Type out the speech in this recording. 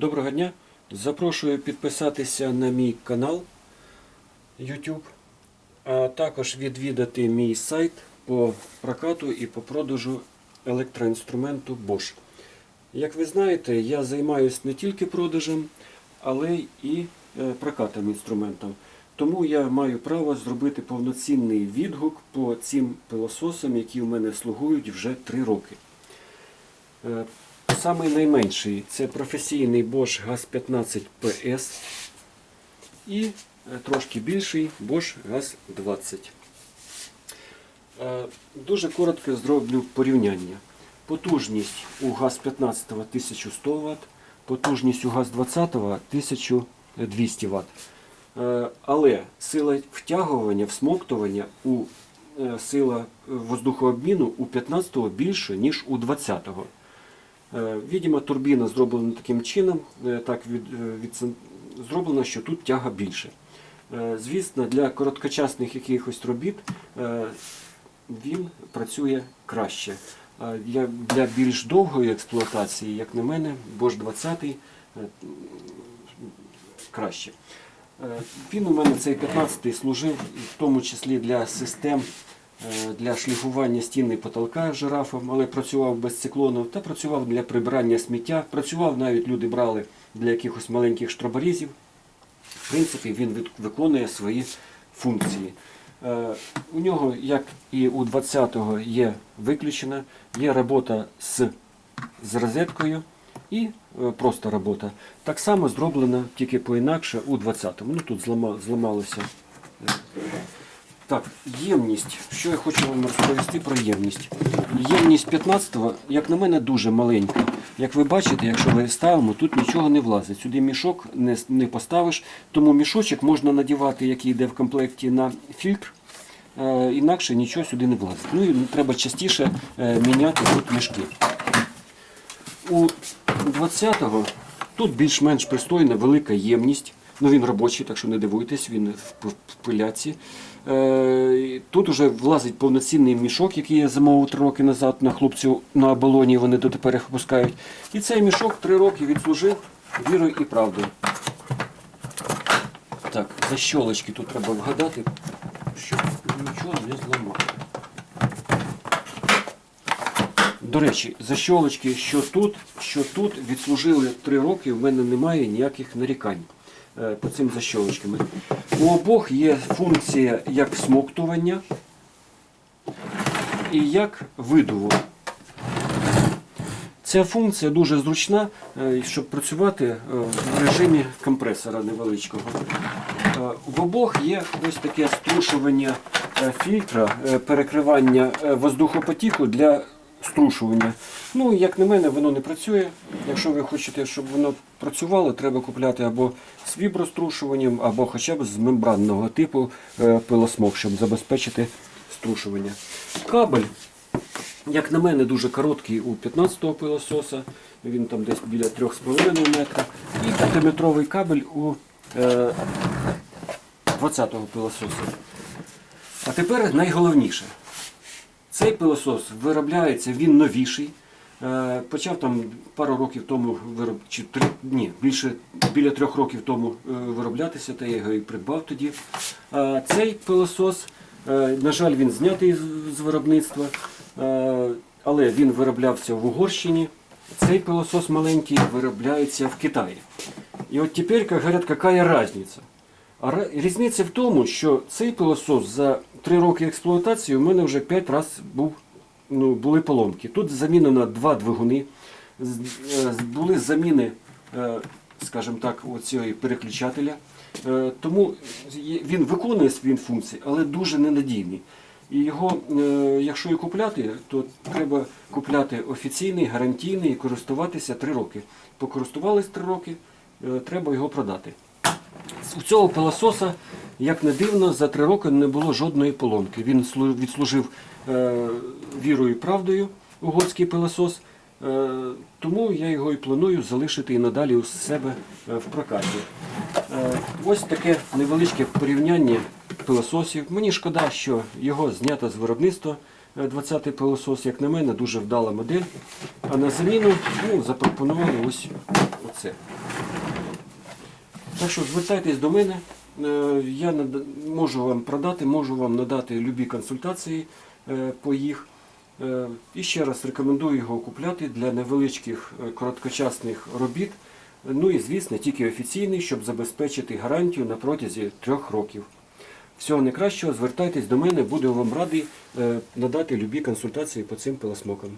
Доброго дня! Запрошую підписатися на мій канал YouTube, а також відвідати мій сайт по прокату і по продажу електроінструменту Bosch. Як ви знаєте, я займаюся не тільки продажем, але і е, прокатом інструментів. Тому я маю право зробити повноцінний відгук по цим пилососам, які в мене слугують вже 3 роки. Самий найменший це професійний Bosch GAZ 15 PS і е, трошки більший Bosch GAZ 20. Е, Дуже коротко зроблю порівняння. Потужність у ГАЗ 15 1100 Вт, потужність у ГАЗ 20 1200 Вт. Е, Але сила втягування, всмоктування у сила воздухообміну у 15-го більше, ніж у 20-го. Е, турбіна зроблена таким чином, е, так від, е, від, зроблена, що тут тяга більше. Звісно, для короткочасних якихось робіт він працює краще. А Для більш довгої експлуатації, як на мене, Bosch 20 е, краще. Він у мене цей 15-й служив в тому числі для систем для шліфування стіни потолка жирафом, але працював без циклону та працював для прибирання сміття. Працював навіть люди брали для якихось маленьких штроборізів. В принципі, він виконує свої функції. Е, У нього, як і у 20-го, є виключена, є робота з, з розеткою і е, просто робота. Так само зроблена тільки по-інакше у 20-му. Ну тут зламалося. Так, ємність. Що я хочу вам розповісти про ємність. Ємність 15-го, як на мене, дуже маленька. Як ви бачите, якщо ви ставимо, тут нічого не влазить. Сюди мішок не, не поставиш, тому мішочок можна надівати, який йде в комплекті на фільтр. Е, інакше нічого сюди не влазить. Ну і треба частіше е, міняти тут мішки. У 20-го тут більш-менш пристойна велика ємність. Ну він робочий, так що не дивуйтесь, він в пиляці. Е, Тут уже влазить повноцінний мішок, який я замовив три роки назад на хлопців на оболоні, вони дотепер їх випускають. І цей мішок три роки відслужив вірою і правдою. Так, защолочки тут треба вгадати, щоб нічого не зламати. До речі, защолочки, що тут, що тут відслужили три роки, в мене немає ніяких нарікань по цим защолочками. У обох є функція як всмоктування і як видуву. Ця функція дуже зручна, е, щоб працювати е, в режимі компресора невеличкого. Е, В обох є ось таке струшування е, фільтра, е, перекривання е, воздухопотіку для струшування. Ну, як на мене, воно не працює. Якщо ви хочете, щоб воно працювало, треба купляти або з віброструшуванням, або хоча б з мембранного типу е, пилосмок, щоб забезпечити струшування. Кабель як на мене, дуже короткий у 15-го пилососа, він там десь біля 3,5 метра. І 5-метровий кабель у е, 20-го пилососа. А тепер найголовніше. Цей пилосос виробляється, він новіший. Е, Почав там пару років тому вироб... чи три... ні, більше біля трьох років тому е, вироблятися, та я його і придбав тоді. А цей пилосос, е, на жаль, він знятий з- виробництва, е, але він вироблявся в Угорщині. Цей пилосос маленький виробляється в Китаї. І от тепер, як яка різниця? А різниця в тому, що цей пилосос за 3 роки експлуатації у мене вже 5 разів був, ну, були поломки. Тут замінено два двигуни, е, були заміни, е, скажімо так, оцього переключателя. Е, Тому він виконує свої функції, але дуже ненадійний. І його, якщо і купляти, то треба купляти офіційний, гарантійний і користуватися 3 роки. Покористувались 3 роки, треба його продати. У цього пилососа, як не дивно, за три роки не було жодної поломки. Він відслужив е, вірою і правдою угорський пилосос, е, тому я його і планую залишити і надалі у себе е, в прокаті. Ось таке невеличке порівняння пилососів. Мені шкода, що його знято з виробництва. е, 20-й пилосос, як на мене, дуже вдала модель. А на заміну ну, запропонували ось оце. Так що звертайтесь до мене. Е, Я можу вам продати, можу вам надати любі консультації е, по їх. Е, І ще раз рекомендую його купляти для невеличких короткочасних робіт. Ну і звісно, тільки офіційний, щоб забезпечити гарантію на протязі трьох років. Всього найкращого, звертайтесь до мене, буду вам радий надати любі консультації по цим пилосмокам.